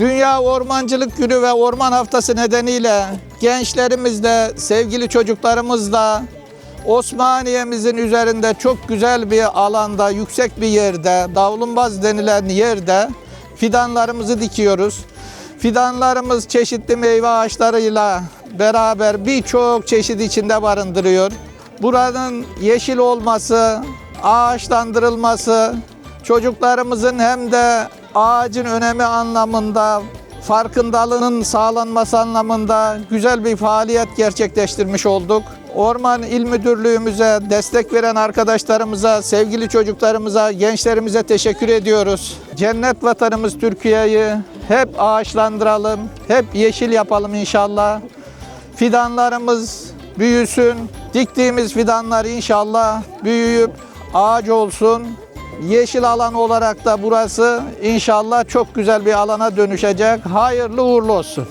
Dünya Ormancılık Günü ve Orman Haftası nedeniyle gençlerimizle, sevgili çocuklarımızla Osmaniye'mizin üzerinde çok güzel bir alanda, yüksek bir yerde, davlumbaz denilen yerde fidanlarımızı dikiyoruz. Fidanlarımız çeşitli meyve ağaçlarıyla beraber birçok çeşit içinde barındırıyor. Buranın yeşil olması, ağaçlandırılması, çocuklarımızın hem de ağacın önemi anlamında, farkındalığının sağlanması anlamında güzel bir faaliyet gerçekleştirmiş olduk. Orman İl Müdürlüğümüze, destek veren arkadaşlarımıza, sevgili çocuklarımıza, gençlerimize teşekkür ediyoruz. Cennet vatanımız Türkiye'yi hep ağaçlandıralım, hep yeşil yapalım inşallah. Fidanlarımız büyüsün. Diktiğimiz fidanlar inşallah büyüyüp ağaç olsun. Yeşil alan olarak da burası inşallah çok güzel bir alana dönüşecek. Hayırlı uğurlu olsun.